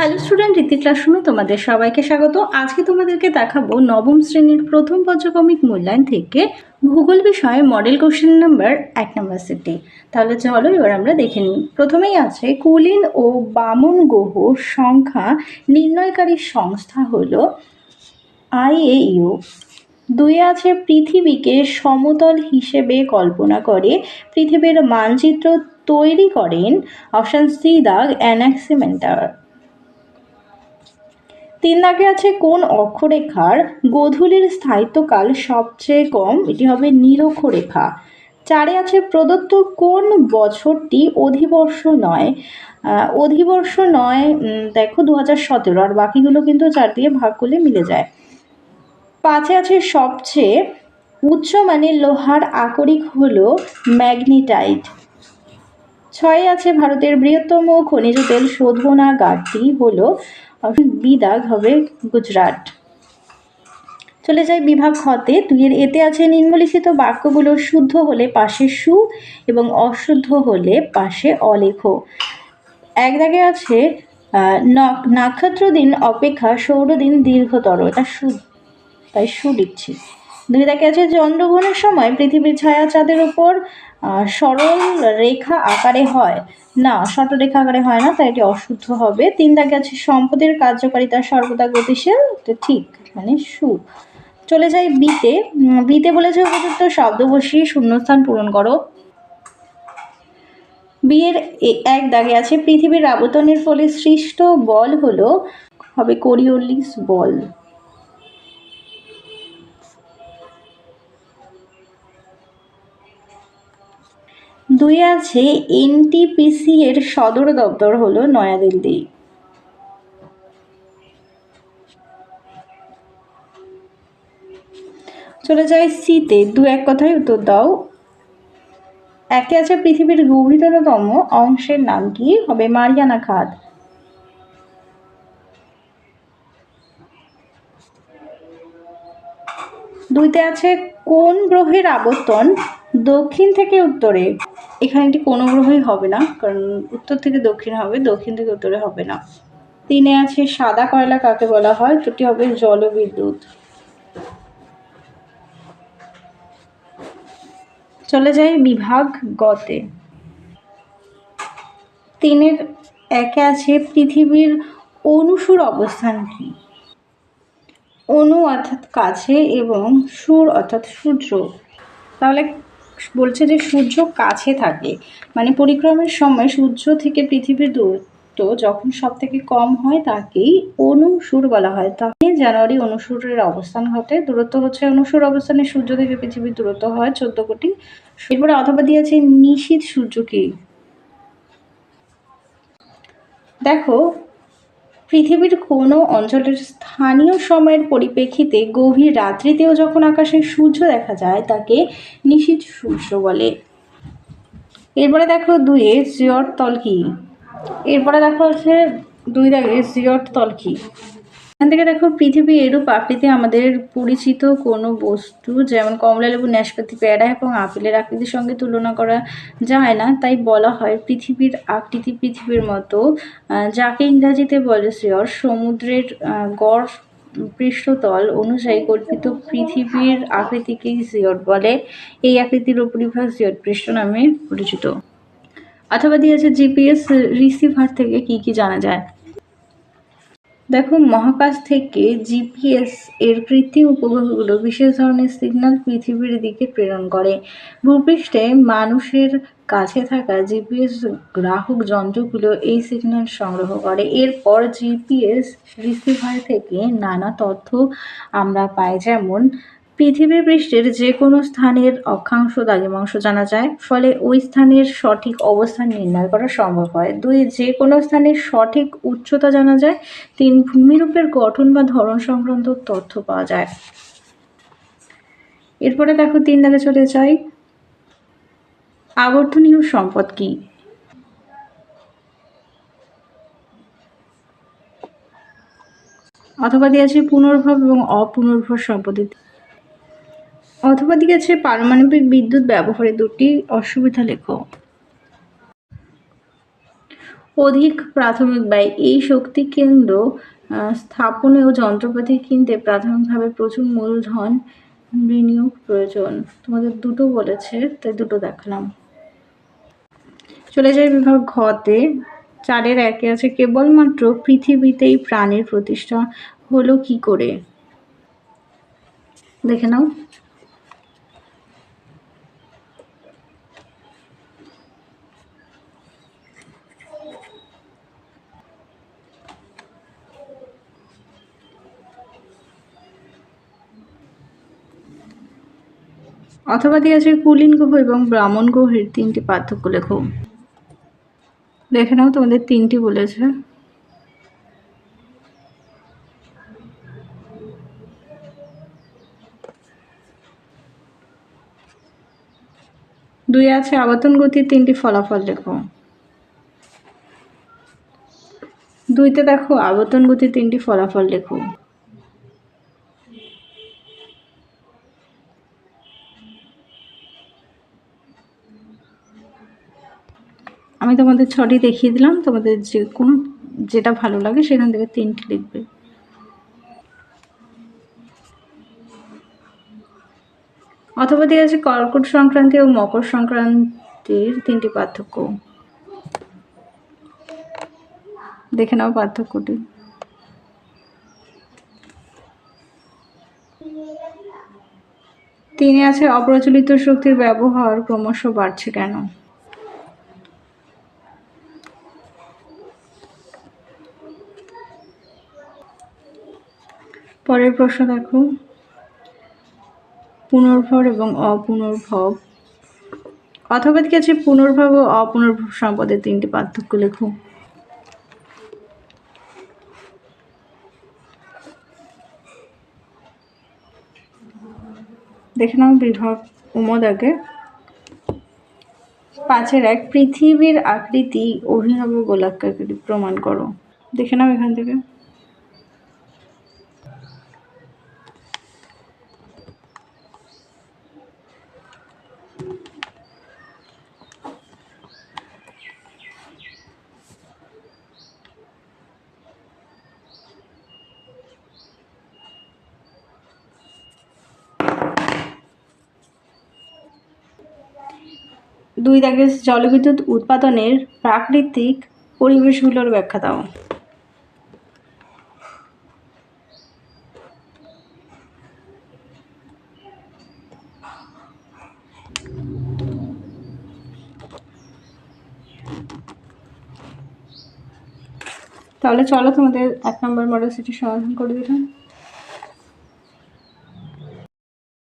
Hello student রীতি ক্লাসরুমে তোমাদের সবাইকে স্বাগত। আজকে তোমাদেরকে দেখাবো নবম শ্রেণির প্রথম পর্যক্রমিক মূল্যায়ন থেকে ভূগোল বিষয়ে মডেল কোশ্চেন নাম্বার এক নম্বর সেটটি তাহলে চলো এবার আমরা দেখে নিই। প্রথমেই আছে, কুলিন ও বামন গ্রহ সংখ্যা নির্ণয়কারী সংস্থা হল আইএইউ। দুই আছে, পৃথিবীকে সমতল হিসেবে কল্পনা করে পৃথিবীর মানচিত্র তৈরি করেন অপশান সি দাগ অ্যানাক্সিমেন্টার। তিন দাগে আছে কোন অক্ষরেখার গোধূলির স্থায়িত্বকাল সবচেয়ে কম? এটি হবে নিরক্ষরেখা। চারে আছে প্রদত্ত কোন বছরটি অধিবর্ষ নয়? অধিবর্ষ নয় দেখো দু হাজার সতেরো, আর বাকিগুলো কিন্তু চার দিয়ে ভাগ করলে মিলে যায়। পাঁচে আছে সবচেয়ে উচ্চ মানের লোহার আকরিক হল ম্যাগনেটাইট। ছয়ে আছে ভারতের বৃহত্তম খনিজ তেল শোধনাগারটি হলো বিদাগ হবে গুজরাট। চলে যাই বিভাগ খতে দুইয়ের এতে আছে নিম্নলিখিত বাক্যগুলো শুদ্ধ হলে পাশে সু এবং অশুদ্ধ হলে পাশে অলেখ। এক দাগে আছে নক্ষত্র দিন অপেক্ষা সৌরদিন দীর্ঘতর। এটা সু তাই সু লিখছি। দুই দাগে আছে চন্দ্রগ্রহণের সময় পৃথিবীর ছায়া চাঁদের উপর আহ, সরল রেখা আকারে হয়। না রেখা আকারে হয় না, তাই এটি অশুদ্ধ হবে। তিন দাগে আছে সম্পদের কার্যকারিতা, সর্বদা গতিশীল, তো ঠিক মানে সু চলে যাই বিতে। বিতে বলেছে উপযুক্ত শব্দ বসিয়ে শূন্যস্থান পূরণ করো। বিয়ের এক দাগে আছে, পৃথিবীর আবর্তনের ফলে সৃষ্ট বল হলো, হবে কোরিওলিস বল। দুই আছে এনটিপিসি এর সদর দপ্তর হল নয়াদিল্লি। চলে যায় সিতে দু এক কথায় উত্তর দাও। একে আছে পৃথিবীর গভীরতম অংশের নাম কি? হবে মারিয়ানা খাত। দুইতে আছে কোন গ্রহের আবর্তন? দক্ষিণ থেকে উত্তরে। এখানে এটি কোনো গ্রহই হবে না, কারণ উত্তর থেকে দক্ষিণ হবে, দক্ষিণ থেকে উত্তরে হবে না। তিনে আছে সাদা কয়লা কাকে বলা হয়? দুটি হবে জলবিদ্যুৎ চলে যাই বিভাগ গতে। তিনের একে আছে পৃথিবীর অনুসুর অবস্থান কি? অনু অর্থাৎ কাছে এবং সুর অর্থাৎ সূর্য। তাহলে বলছে যে সূর্য কাছে থাকে। মানে পরিক্রমের সময় সূর্য থেকে পৃথিবীর দূরত্ব যখন সব থেকে কম হয় তাকেই অনুসুর বলা হয়। তাহলে জানুয়ারি অনুসুরের অবস্থান ঘটে। দূরত্ব হচ্ছে অনুসুর অবস্থানে সূর্য থেকে পৃথিবীর দূরত্ব হয় চোদ্দ কোটি। এরপরে অথবা দিয়েছে নিশীত সূর্য কি? দেখো পৃথিবীর কোনো অঞ্চলের স্থানীয় সময়ের পরিপ্রেক্ষিতে গভীর রাত্রিতেও যখন আকাশে সূর্য দেখা যায়, তাকে নিশীত সূর্য বলে। এরপরে দেখো দুয়ে জিয়ট তল কি এরপরে দেখো হচ্ছে দুই দাগে জিয়র তল কি এখান থেকে দেখো, পৃথিবী এরূপ আকৃতি আমাদের পরিচিত কোনো বস্তু, যেমন কমলা লেবু, নাশপাতি, পেয়ারা এবং আপেলের আকৃতির সঙ্গে তুলনা করা যায় না। তাই বলা হয় পৃথিবীর আকৃতি পৃথিবীর মতো যাকে ইংরাজিতে বলে শ্রেয়র সমুদ্রের গড় পৃষ্ঠতল অনুযায়ী কল্পিত পৃথিবীর আকৃতিকেই জিয়ট বলে। এই আকৃতির উপরিভাগ জিয়ট পৃষ্ঠ নামে পরিচিত। অথবা দিয়েছে জিপিএস, রিসিভার থেকে কি কি জানা যায়? দেখো, মহাকাশ থেকে জিপিএস এর কৃত্রিম উপগ্রহগুলো বিশেষ ধরনের সিগন্যাল পৃথিবীর দিকে প্রেরণ করে। ভূপৃষ্ঠে মানুষের কাছে থাকা জিপিএস গ্রাহক যন্ত্রগুলো এই সিগন্যাল সংগ্রহ করে। এরপর জিপিএস রিসিভার থেকে নানা তথ্য আমরা পাই, যেমন পৃথিবী পৃষ্ঠের যে কোনো স্থানের অক্ষাংশ দ্রাঘিমাংশ জানা যায়, ফলে ওই স্থানের সঠিক অবস্থান নির্ণয় করা সম্ভব হয়। দুই যে কোনো স্থানের সঠিক উচ্চতা জানা যায়, তিন, ভূমিরূপের গঠন বা ধরন সংক্রান্ত তথ্য পাওয়া যায়। এরপরে দেখো তিন দাগে চলে যাই। আবর্তনীয় সম্পদ কি? অথবা দিয়েছে পুনর্ভব এবং অপুনর্ভর সম্পদের অথবা দিয়েছে পারমাণবিক বিদ্যুৎ ব্যবহারে দুটি অসুবিধা লেখো। অধিক প্রাথমিক ব্যয়। এই শক্তি কেন্দ্র স্থাপনে ও যন্ত্রপাতি কিনতে প্রাথমিকভাবে প্রচুর মূলধন বিনিয়োগ প্রয়োজন। তোমাদের দুটো বলেছে, তাই দুটো দেখালাম। চলে যাই বিভাগ ঘতে। চারের একে আছে কেবলমাত্র পৃথিবীতেই প্রাণের প্রতিষ্ঠা হলো কি করে? দেখে নাও। অথবা দিয়ে আছে কুলিন গ্রহ এবং ব্রাহ্মণ গ্রহের তিনটি পার্থক্য লেখো। দেখে নাও তোমাদের তিনটি বলেছে। দুই আছে, আবর্তন গতির তিনটি ফলাফল লেখো। দুইতে দেখো, আবর্তন গতির তিনটি ফলাফল লেখো। আমি তোমাদের ছটি দেখিয়ে দিলাম, তোমাদের যে কোনো যেটা ভালো লাগে সেখান থেকে তিনটি লিখবে। অথবা দিয়ে আছে কর্কট সংক্রান্তি ও মকর সংক্রান্তির তিনটি পার্থক্য। দেখে নাও পার্থক্যটি। তিনি আছে অপ্রচলিত শক্তির ব্যবহার ক্রমশ বাড়ছে কেন? পরের প্রশ্ন দেখো। পুনর্ভর এবং অপুনর্ভব। অথবা আছে পুনর্ভব ও অপুনর্ভব সম্পদের তিনটি পার্থক্য লেখো। দেখে নাও বিভব উমদ আগে। পাঁচের এক, পৃথিবীর আকৃতি অভিনব গোলাকৃতি প্রমাণ করো। দেখে নাও এখান থেকে। দুই দাগে জলবিদ্যুৎ উৎপাদনের প্রাকৃতিক পরিবেশগুলোর ব্যাখ্যা দাও। তাহলে চলো তোমাদের এক নম্বর মডেল সেটি সমাধান করে দিলাম।